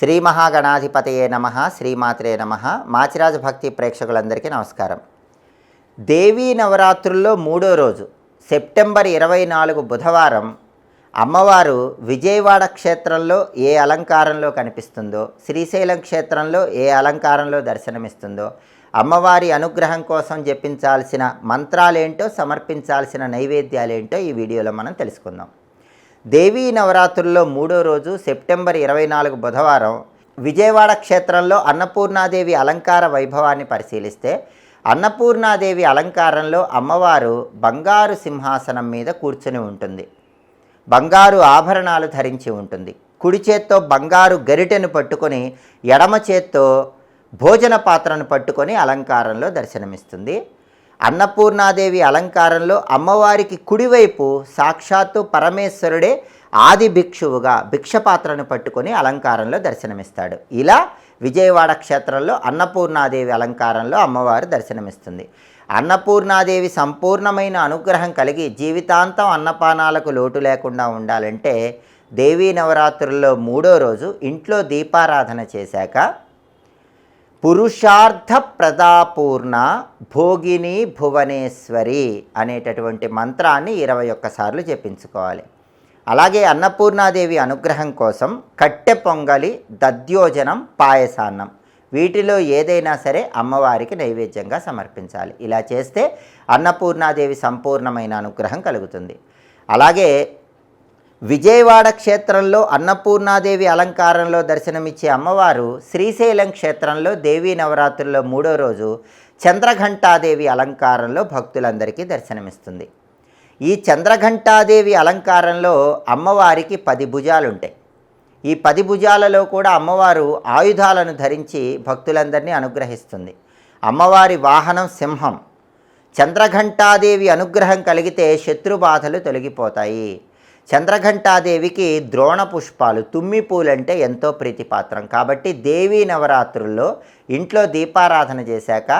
శ్రీ మహాగణాధిపతయే నమ శ్రీమాత్రే నమ. మాచిరాజు భక్తి ప్రేక్షకులందరికీ నమస్కారం. దేవీ నవరాత్రుల్లో మూడో రోజు సెప్టెంబర్ ఇరవై నాలుగు బుధవారం అమ్మవారు విజయవాడ క్షేత్రంలో ఏ అలంకారంలో కనిపిస్తుందో శ్రీశైలం క్షేత్రంలో ఏ అలంకారంలో దర్శనమిస్తుందో అమ్మవారి అనుగ్రహం కోసం జపించాల్సిన మంత్రాలేంటో సమర్పించాల్సిన నైవేద్యాలేంటో ఈ వీడియోలో మనం తెలుసుకుందాం. దేవీ నవరాత్రుల్లో మూడో రోజు సెప్టెంబర్ ఇరవై నాలుగు బుధవారం విజయవాడ క్షేత్రంలో అన్నపూర్ణాదేవి అలంకార వైభవాన్ని పరిశీలిస్తే అన్నపూర్ణాదేవి అలంకారంలో అమ్మవారు బంగారు సింహాసనం మీద కూర్చుని ఉంటుంది. బంగారు ఆభరణాలు ధరించి ఉంటుంది. కుడి చేత్తో బంగారు గరిటెను పట్టుకొని ఎడమ చేత్తో భోజన పాత్రను పట్టుకొని అలంకారంలో దర్శనమిస్తుంది. అన్నపూర్ణాదేవి అలంకారంలో అమ్మవారికి కుడివైపు సాక్షాత్తు పరమేశ్వరుడే ఆది భిక్షువుగా భిక్షపాత్రను పట్టుకొని అలంకారంలో దర్శనమిస్తాడు. ఇలా విజయవాడ క్షేత్రంలో అన్నపూర్ణాదేవి అలంకారంలో అమ్మవారు దర్శనమిస్తుంది. అన్నపూర్ణాదేవి సంపూర్ణమైన అనుగ్రహం కలిగి జీవితాంతం అన్నపానాలకు లోటు లేకుండా ఉండాలంటే దేవీ నవరాత్రుల్లో మూడో రోజు ఇంట్లో దీపారాధన చేశాక పురుషార్థ ప్రదాపూర్ణ భోగిని భువనేశ్వరి అనేటటువంటి మంత్రాన్ని ఇరవై ఒక్కసార్లు చెప్పించుకోవాలి అలాగే అన్నపూర్ణాదేవి అనుగ్రహం కోసం కట్టె పొంగలి దద్యోజనం పాయసాన్నం వీటిలో ఏదైనా సరే అమ్మవారికి నైవేద్యంగా సమర్పించాలి. ఇలా చేస్తే అన్నపూర్ణాదేవి సంపూర్ణమైన అనుగ్రహం కలుగుతుంది. అలాగే విజయవాడ క్షేత్రంలో అన్నపూర్ణాదేవి అలంకారంలో దర్శనమిచ్చే అమ్మవారు శ్రీశైలం క్షేత్రంలో దేవీ నవరాత్రుల్లో మూడో రోజు చంద్రఘంటాదేవి అలంకారంలో భక్తులందరికీ దర్శనమిస్తుంది. ఈ చంద్రఘంటాదేవి అలంకారంలో అమ్మవారికి పది భుజాలుంటాయి. ఈ పది భుజాలలో కూడా అమ్మవారు ఆయుధాలను ధరించి భక్తులందరినీ అనుగ్రహిస్తుంది. అమ్మవారి వాహనం సింహం. చంద్రఘంటాదేవి అనుగ్రహం కలిగితే శత్రు బాధలు తొలగిపోతాయి. చంద్రఘంటాదేవికి ద్రోణ పుష్పాలు తుమ్మి పూలంటే ఎంతో ప్రీతిపాత్రం. కాబట్టి దేవీ నవరాత్రుల్లో ఇంట్లో దీపారాధన చేశాక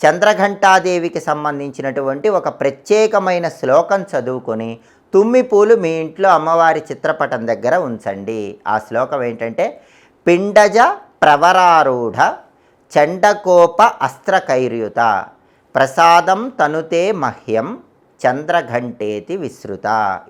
చంద్రఘంటాదేవికి సంబంధించినటువంటి ఒక ప్రత్యేకమైన శ్లోకం చదువుకొని తుమ్మి పూలు మీ ఇంట్లో అమ్మవారి చిత్రపటం దగ్గర ఉంచండి. ఆ శ్లోకం ఏంటంటే పిండజ ప్రవరారూఢ చండకోప అస్త్రకైర్యుత ప్రసాదం తనుతే మహ్యం చంద్రఘంటేతి విస్తృత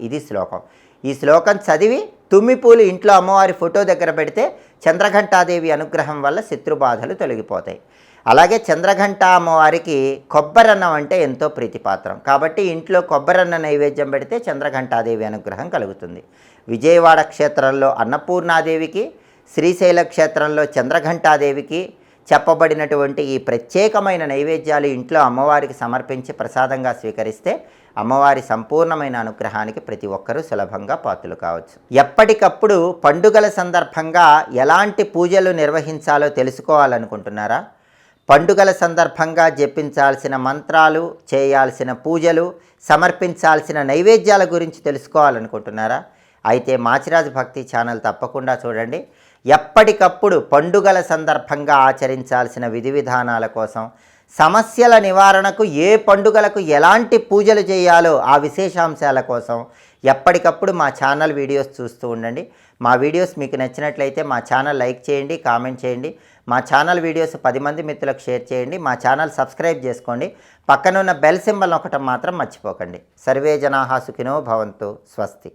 ఇది శ్లోకం. ఈ శ్లోకం చదివి తుమ్మిపూలు ఇంట్లో అమ్మవారి ఫోటో దగ్గర పెడితే చంద్రఘంటాదేవి అనుగ్రహం వల్ల శత్రుబాధలు తొలగిపోతాయి. అలాగే చంద్రఘంట అమ్మవారికి కొబ్బరన్నం అంటే ఎంతో ప్రీతిపాత్రం. కాబట్టి ఇంట్లో కొబ్బరన్న నైవేద్యం పెడితే చంద్రఘంటాదేవి అనుగ్రహం కలుగుతుంది. విజయవాడ క్షేత్రంలో అన్నపూర్ణాదేవికి శ్రీశైల క్షేత్రంలో చంద్రఘంటాదేవికి చెప్పబడినటువంటి ఈ ప్రత్యేకమైన నైవేద్యాలు ఇంట్లో అమ్మవారికి సమర్పించి ప్రసాదంగా స్వీకరిస్తే అమ్మవారి సంపూర్ణమైన అనుగ్రహానికి ప్రతి ఒక్కరూ సులభంగా పాత్రలు కావచ్చు. ఎప్పటికప్పుడు పండుగల సందర్భంగా ఎలాంటి పూజలు నిర్వహించాలో తెలుసుకోవాలనుకుంటున్నారా? పండుగల సందర్భంగా జపించాల్సిన మంత్రాలు చేయాల్సిన పూజలు సమర్పించాల్సిన నైవేద్యాల గురించి తెలుసుకోవాలనుకుంటున్నారా? అయితే మాచిరాజు భక్తి ఛానల్ తప్పకుండా చూడండి. ఎప్పటికప్పుడు పండుగల సందర్భంగా ఆచరించాల్సిన విధి విధానాల కోసం సమస్యల నివారణకు ఏ పండుగలకు ఎలాంటి పూజలు చేయాలో ఆ విశేషాంశాల కోసం ఎప్పటికప్పుడు మా ఛానల్ వీడియోస్ చూస్తూ ఉండండి. మా వీడియోస్ మీకు నచ్చినట్లయితే మా ఛానల్ లైక్ చేయండి కామెంట్ చేయండి. మా ఛానల్ వీడియోస్ పది మంది మిత్రులకు షేర్ చేయండి. మా ఛానల్ సబ్స్క్రైబ్ చేసుకోండి. పక్కనున్న బెల్ సింబల్ ఒకటం మాత్రం మర్చిపోకండి. సర్వే జనాహా సుఖినో భవంతు. స్వస్తి.